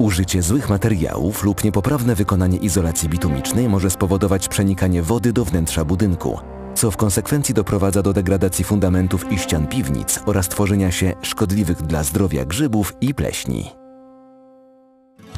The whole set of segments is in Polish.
Użycie złych materiałów lub niepoprawne wykonanie izolacji bitumicznej może spowodować przenikanie wody do wnętrza budynku, co w konsekwencji doprowadza do degradacji fundamentów i ścian piwnic oraz tworzenia się szkodliwych dla zdrowia grzybów i pleśni.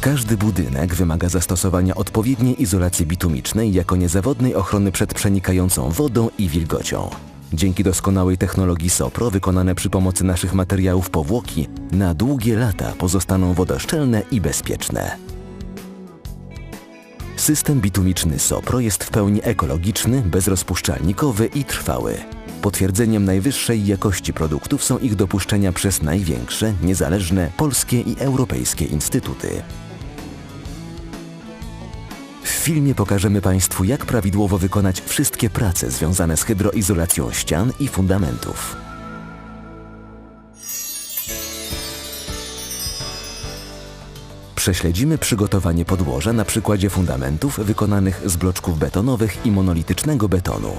Każdy budynek wymaga zastosowania odpowiedniej izolacji bitumicznej jako niezawodnej ochrony przed przenikającą wodą i wilgocią. Dzięki doskonałej technologii SOPRO wykonane przy pomocy naszych materiałów powłoki na długie lata pozostaną wodoszczelne i bezpieczne. System bitumiczny SOPRO jest w pełni ekologiczny, bezrozpuszczalnikowy i trwały. Potwierdzeniem najwyższej jakości produktów są ich dopuszczenia przez największe, niezależne polskie i europejskie instytuty. Filmie pokażemy Państwu, jak prawidłowo wykonać wszystkie prace związane z hydroizolacją ścian i fundamentów. Prześledzimy przygotowanie podłoża na przykładzie fundamentów wykonanych z bloczków betonowych i monolitycznego betonu.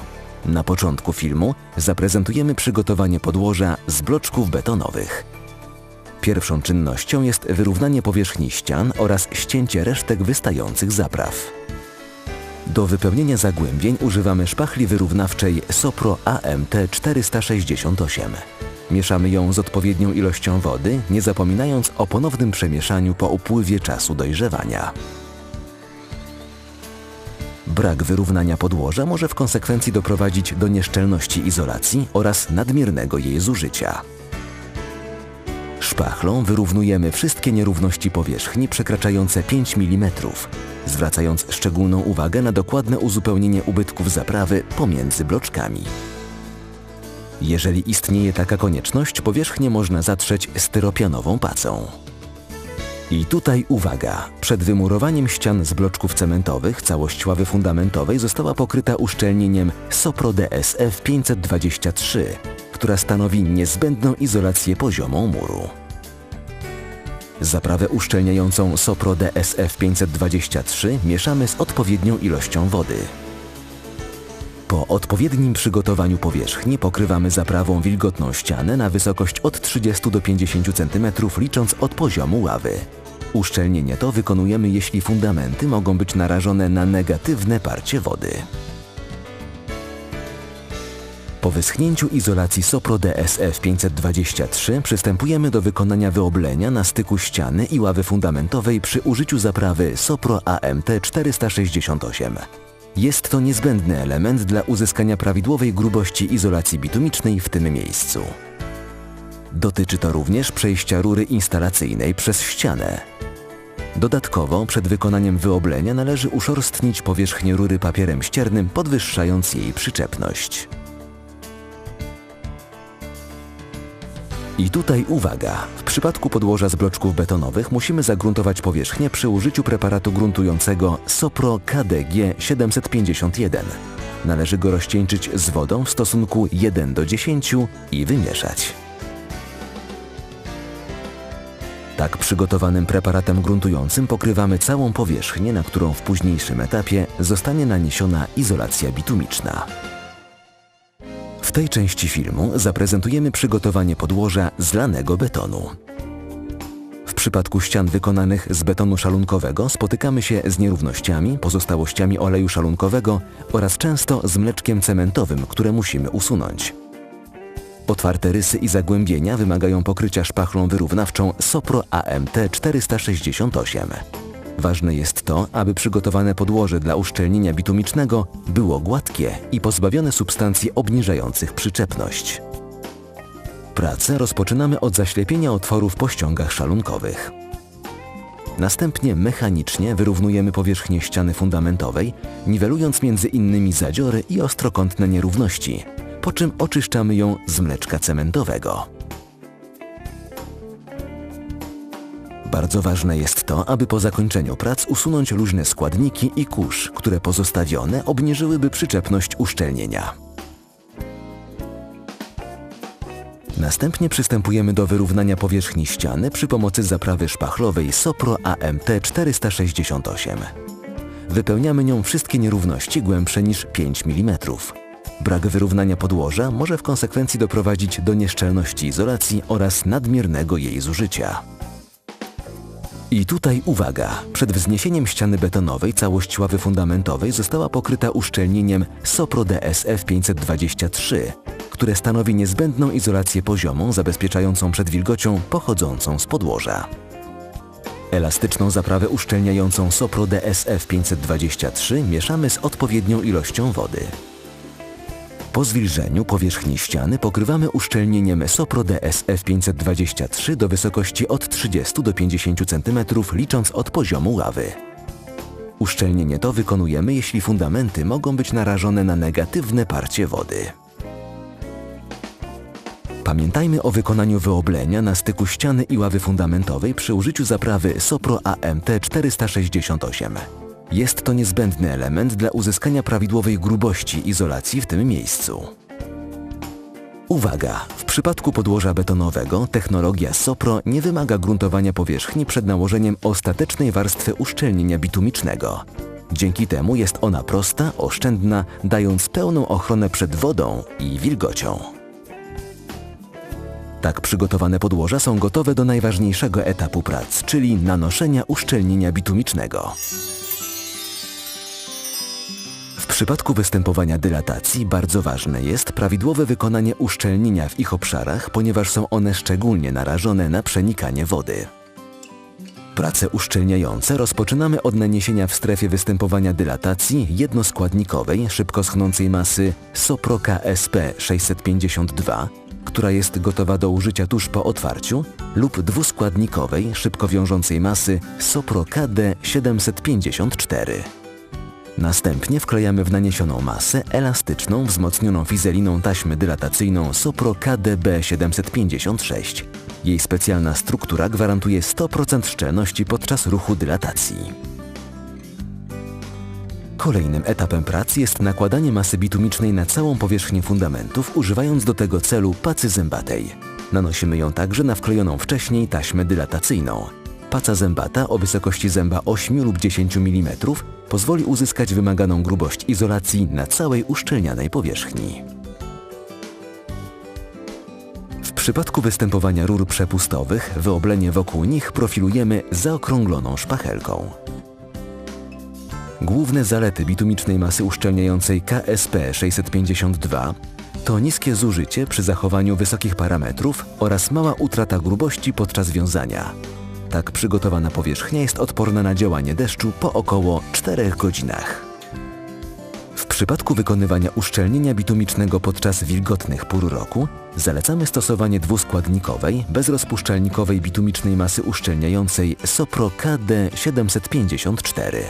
Na początku filmu zaprezentujemy przygotowanie podłoża z bloczków betonowych. Pierwszą czynnością jest wyrównanie powierzchni ścian oraz ścięcie resztek wystających zapraw. Do wypełnienia zagłębień używamy szpachli wyrównawczej Sopro AMT 468. Mieszamy ją z odpowiednią ilością wody, nie zapominając o ponownym przemieszaniu po upływie czasu dojrzewania. Brak wyrównania podłoża może w konsekwencji doprowadzić do nieszczelności izolacji oraz nadmiernego jej zużycia. Szpachlą wyrównujemy wszystkie nierówności powierzchni przekraczające 5 mm, zwracając szczególną uwagę na dokładne uzupełnienie ubytków zaprawy pomiędzy bloczkami. Jeżeli istnieje taka konieczność, powierzchnię można zatrzeć styropianową pacą. I tutaj uwaga! Przed wymurowaniem ścian z bloczków cementowych całość ławy fundamentowej została pokryta uszczelnieniem Sopro DSF 523, która stanowi niezbędną izolację poziomą muru. Zaprawę uszczelniającą Sopro DSF 523 mieszamy z odpowiednią ilością wody. Po odpowiednim przygotowaniu powierzchni pokrywamy zaprawą wilgotną ścianę na wysokość od 30 do 50 cm licząc od poziomu ławy. Uszczelnienie to wykonujemy jeśli fundamenty mogą być narażone na negatywne parcie wody. Po wyschnięciu izolacji Sopro DSF 523 przystępujemy do wykonania wyoblenia na styku ściany i ławy fundamentowej przy użyciu zaprawy Sopro AMT 468. Jest to niezbędny element dla uzyskania prawidłowej grubości izolacji bitumicznej w tym miejscu. Dotyczy to również przejścia rury instalacyjnej przez ścianę. Dodatkowo przed wykonaniem wyoblenia należy uszorstnić powierzchnię rury papierem ściernym, podwyższając jej przyczepność. I tutaj uwaga! W przypadku podłoża z bloczków betonowych musimy zagruntować powierzchnię przy użyciu preparatu gruntującego Sopro KDG 751. Należy go rozcieńczyć z wodą w stosunku 1 do 10 i wymieszać. Tak przygotowanym preparatem gruntującym pokrywamy całą powierzchnię, na którą w późniejszym etapie zostanie naniesiona izolacja bitumiczna. W tej części filmu zaprezentujemy przygotowanie podłoża z lanego betonu. W przypadku ścian wykonanych z betonu szalunkowego spotykamy się z nierównościami, pozostałościami oleju szalunkowego oraz często z mleczkiem cementowym, które musimy usunąć. Otwarte rysy i zagłębienia wymagają pokrycia szpachlą wyrównawczą Sopro AMT 468. Ważne jest to, aby przygotowane podłoże dla uszczelnienia bitumicznego było gładkie i pozbawione substancji obniżających przyczepność. Pracę rozpoczynamy od zaślepienia otworów po ściągach szalunkowych. Następnie mechanicznie wyrównujemy powierzchnię ściany fundamentowej, niwelując między innymi zadziory i ostrokątne nierówności, po czym oczyszczamy ją z mleczka cementowego. Bardzo ważne jest to, aby po zakończeniu prac usunąć luźne składniki i kurz, które pozostawione obniżyłyby przyczepność uszczelnienia. Następnie przystępujemy do wyrównania powierzchni ściany przy pomocy zaprawy szpachlowej Sopro AMT 468. Wypełniamy nią wszystkie nierówności głębsze niż 5 mm. Brak wyrównania podłoża może w konsekwencji doprowadzić do nieszczelności izolacji oraz nadmiernego jej zużycia. I tutaj uwaga, przed wzniesieniem ściany betonowej całość ławy fundamentowej została pokryta uszczelnieniem Sopro DSF 523, które stanowi niezbędną izolację poziomą zabezpieczającą przed wilgocią pochodzącą z podłoża. Elastyczną zaprawę uszczelniającą Sopro DSF 523 mieszamy z odpowiednią ilością wody. Po zwilżeniu powierzchni ściany pokrywamy uszczelnieniem Sopro DSF 523 do wysokości od 30 do 50 cm licząc od poziomu ławy. Uszczelnienie to wykonujemy, jeśli fundamenty mogą być narażone na negatywne parcie wody. Pamiętajmy o wykonaniu wyoblenia na styku ściany i ławy fundamentowej przy użyciu zaprawy Sopro AMT 468. Jest to niezbędny element dla uzyskania prawidłowej grubości izolacji w tym miejscu. Uwaga! W przypadku podłoża betonowego technologia Sopro nie wymaga gruntowania powierzchni przed nałożeniem ostatecznej warstwy uszczelnienia bitumicznego. Dzięki temu jest ona prosta, oszczędna, dając pełną ochronę przed wodą i wilgocią. Tak przygotowane podłoża są gotowe do najważniejszego etapu prac, czyli nanoszenia uszczelnienia bitumicznego. Przypadku występowania dylatacji bardzo ważne jest prawidłowe wykonanie uszczelnienia w ich obszarach, ponieważ są one szczególnie narażone na przenikanie wody. Prace uszczelniające rozpoczynamy od naniesienia w strefie występowania dylatacji jednoskładnikowej szybko schnącej masy Sopro KSP 652, która jest gotowa do użycia tuż po otwarciu, lub dwuskładnikowej szybko wiążącej masy Sopro KD 754. Następnie wklejamy w naniesioną masę elastyczną, wzmocnioną fizeliną taśmę dylatacyjną Sopro KDB 756. Jej specjalna struktura gwarantuje 100% szczelności podczas ruchu dylatacji. Kolejnym etapem pracy jest nakładanie masy bitumicznej na całą powierzchnię fundamentów, używając do tego celu pacy zębatej. Nanosimy ją także na wklejoną wcześniej taśmę dylatacyjną. Paca zębata o wysokości zęba 8 lub 10 mm pozwoli uzyskać wymaganą grubość izolacji na całej uszczelnianej powierzchni. W przypadku występowania rur przepustowych wyoblenie wokół nich profilujemy zaokrągloną szpachelką. Główne zalety bitumicznej masy uszczelniającej KSP 652 to niskie zużycie przy zachowaniu wysokich parametrów oraz mała utrata grubości podczas wiązania. Tak przygotowana powierzchnia jest odporna na działanie deszczu po około 4 godzinach. W przypadku wykonywania uszczelnienia bitumicznego podczas wilgotnych pór roku zalecamy stosowanie dwuskładnikowej, bezrozpuszczalnikowej bitumicznej masy uszczelniającej Sopro KD 754.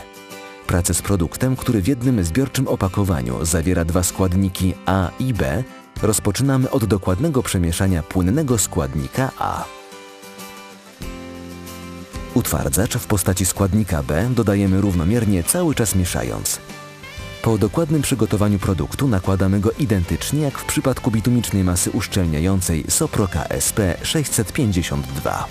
Pracę z produktem, który w jednym zbiorczym opakowaniu zawiera dwa składniki A i B, rozpoczynamy od dokładnego przemieszania płynnego składnika A. Utwardzacz w postaci składnika B dodajemy równomiernie cały czas mieszając. Po dokładnym przygotowaniu produktu nakładamy go identycznie jak w przypadku bitumicznej masy uszczelniającej Sopro KSP 652.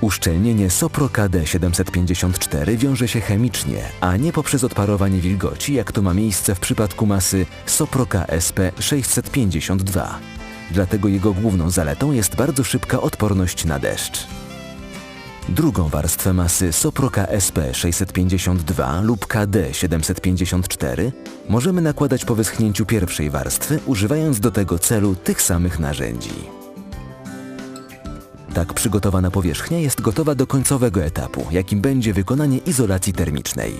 Uszczelnienie Sopro KD 754 wiąże się chemicznie, a nie poprzez odparowanie wilgoci, jak to ma miejsce w przypadku masy Sopro KSP 652. Dlatego jego główną zaletą jest bardzo szybka odporność na deszcz. Drugą warstwę masy Sopro KSP 652 lub KD 754 możemy nakładać po wyschnięciu pierwszej warstwy, używając do tego celu tych samych narzędzi. Tak przygotowana powierzchnia jest gotowa do końcowego etapu, jakim będzie wykonanie izolacji termicznej.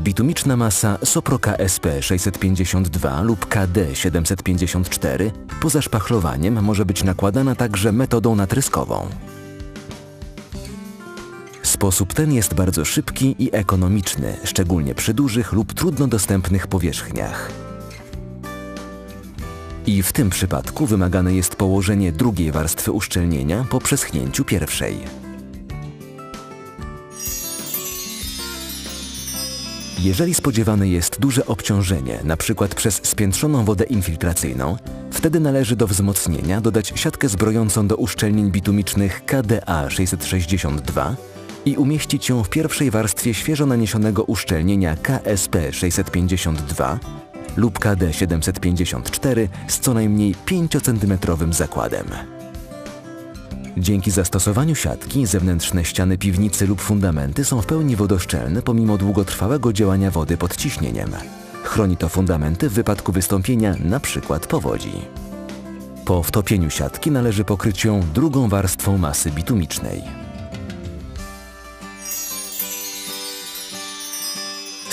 Bitumiczna masa Sopro KSP 652 lub KD 754 poza szpachlowaniem może być nakładana także metodą natryskową. Sposób ten jest bardzo szybki i ekonomiczny, szczególnie przy dużych lub trudno dostępnych powierzchniach. I w tym przypadku wymagane jest położenie drugiej warstwy uszczelnienia po przeschnięciu pierwszej. Jeżeli spodziewane jest duże obciążenie, np. przez spiętrzoną wodę infiltracyjną, wtedy należy do wzmocnienia dodać siatkę zbrojącą do uszczelnień bitumicznych KDA 662 i umieścić ją w pierwszej warstwie świeżo naniesionego uszczelnienia KSP 652 lub KD 754 z co najmniej 5 cm zakładem. Dzięki zastosowaniu siatki zewnętrzne ściany piwnicy lub fundamenty są w pełni wodoszczelne pomimo długotrwałego działania wody pod ciśnieniem. Chroni to fundamenty w wypadku wystąpienia np. powodzi. Po wtopieniu siatki należy pokryć ją drugą warstwą masy bitumicznej.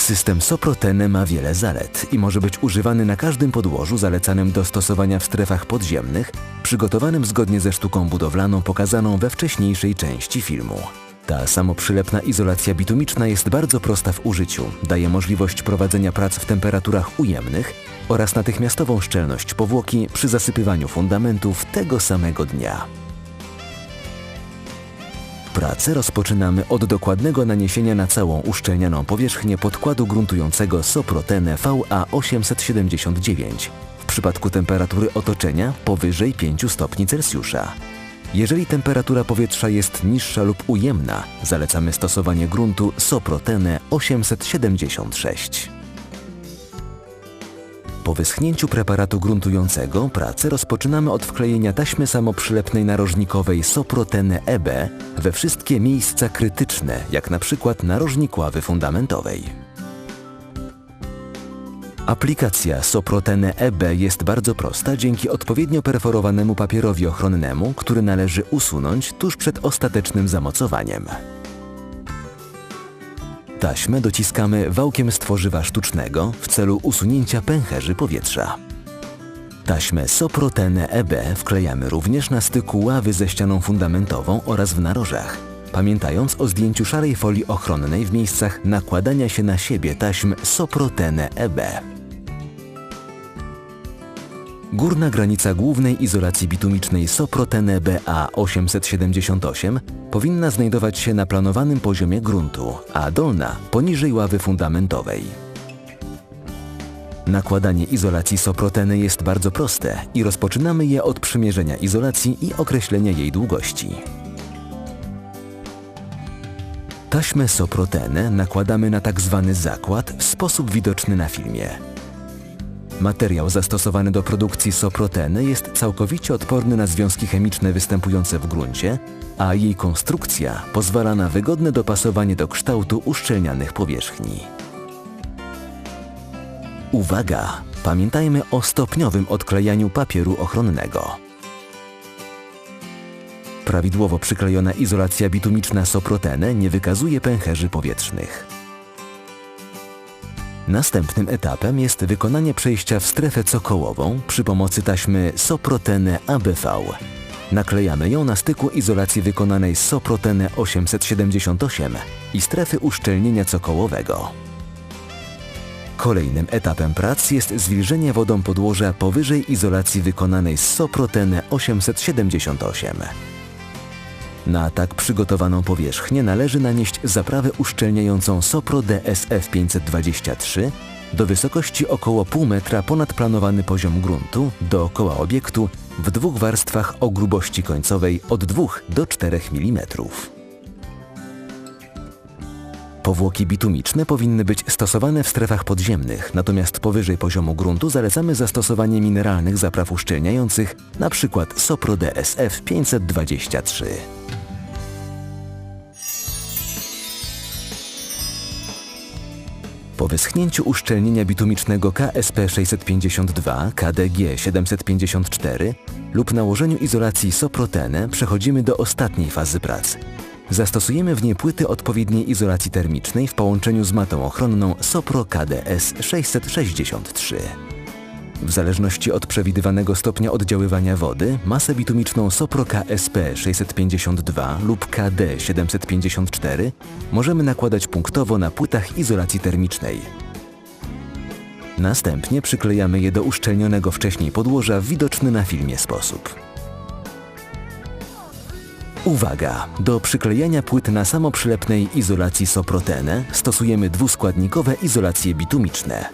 System Soprotene ma wiele zalet i może być używany na każdym podłożu zalecanym do stosowania w strefach podziemnych, przygotowanym zgodnie ze sztuką budowlaną pokazaną we wcześniejszej części filmu. Ta samoprzylepna izolacja bitumiczna jest bardzo prosta w użyciu, daje możliwość prowadzenia prac w temperaturach ujemnych oraz natychmiastową szczelność powłoki przy zasypywaniu fundamentów tego samego dnia. Pracę rozpoczynamy od dokładnego naniesienia na całą uszczelnianą powierzchnię podkładu gruntującego Soprotene VA879 w przypadku temperatury otoczenia powyżej 5 stopni Celsjusza. Jeżeli temperatura powietrza jest niższa lub ujemna, zalecamy stosowanie gruntu Soprotene 876. Po wyschnięciu preparatu gruntującego pracę rozpoczynamy od wklejenia taśmy samoprzylepnej narożnikowej Soprotene EB we wszystkie miejsca krytyczne, jak na przykład narożnik ławy fundamentowej. Aplikacja Soprotene EB jest bardzo prosta dzięki odpowiednio perforowanemu papierowi ochronnemu, który należy usunąć tuż przed ostatecznym zamocowaniem. Taśmę dociskamy wałkiem z tworzywa sztucznego w celu usunięcia pęcherzy powietrza. Taśmę Soprotene EB wklejamy również na styku ławy ze ścianą fundamentową oraz w narożach, pamiętając o zdjęciu szarej folii ochronnej w miejscach nakładania się na siebie taśm Soprotene EB. Górna granica głównej izolacji bitumicznej Soprotene BA 878 powinna znajdować się na planowanym poziomie gruntu, a dolna poniżej ławy fundamentowej. Nakładanie izolacji Soproteny jest bardzo proste i rozpoczynamy je od przymierzenia izolacji i określenia jej długości. Taśmę Soprotenę nakładamy na tak zwany zakład w sposób widoczny na filmie. Materiał zastosowany do produkcji soproteny jest całkowicie odporny na związki chemiczne występujące w gruncie, a jej konstrukcja pozwala na wygodne dopasowanie do kształtu uszczelnianych powierzchni. Uwaga! Pamiętajmy o stopniowym odklejaniu papieru ochronnego. Prawidłowo przyklejona izolacja bitumiczna soproteny nie wykazuje pęcherzy powietrznych. Następnym etapem jest wykonanie przejścia w strefę cokołową przy pomocy taśmy Soprotene ABV. Naklejamy ją na styku izolacji wykonanej z Soprotene 878 i strefy uszczelnienia cokołowego. Kolejnym etapem prac jest zwilżenie wodą podłoża powyżej izolacji wykonanej z Soprotene 878. Na tak przygotowaną powierzchnię należy nanieść zaprawę uszczelniającą Sopro DSF 523 do wysokości około pół metra ponad planowany poziom gruntu dookoła obiektu w dwóch warstwach o grubości końcowej od 2 do 4 mm. Powłoki bitumiczne powinny być stosowane w strefach podziemnych, natomiast powyżej poziomu gruntu zalecamy zastosowanie mineralnych zapraw uszczelniających, np. Sopro DSF 523. Po wyschnięciu uszczelnienia bitumicznego KSP 652, KDG 754 lub nałożeniu izolacji Soprotene przechodzimy do ostatniej fazy pracy. Zastosujemy w niej płyty odpowiedniej izolacji termicznej w połączeniu z matą ochronną Sopro KDS 663. W zależności od przewidywanego stopnia oddziaływania wody, masę bitumiczną Sopro KSP 652 lub KD 754 możemy nakładać punktowo na płytach izolacji termicznej. Następnie przyklejamy je do uszczelnionego wcześniej podłoża w widoczny na filmie sposób. Uwaga! Do przyklejania płyt na samoprzylepnej izolacji Soprotene stosujemy dwuskładnikowe izolacje bitumiczne.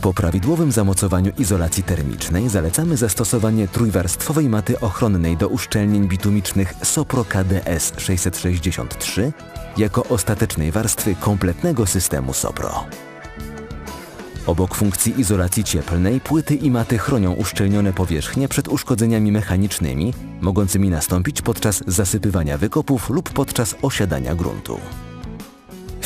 Po prawidłowym zamocowaniu izolacji termicznej zalecamy zastosowanie trójwarstwowej maty ochronnej do uszczelnień bitumicznych Sopro KDS 663 jako ostatecznej warstwy kompletnego systemu Sopro. Obok funkcji izolacji cieplnej, płyty i maty chronią uszczelnione powierzchnie przed uszkodzeniami mechanicznymi, mogącymi nastąpić podczas zasypywania wykopów lub podczas osiadania gruntu.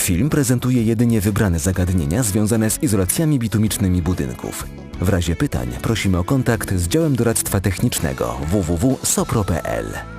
Film prezentuje jedynie wybrane zagadnienia związane z izolacjami bitumicznymi budynków. W razie pytań prosimy o kontakt z działem doradztwa technicznego www.sopro.pl.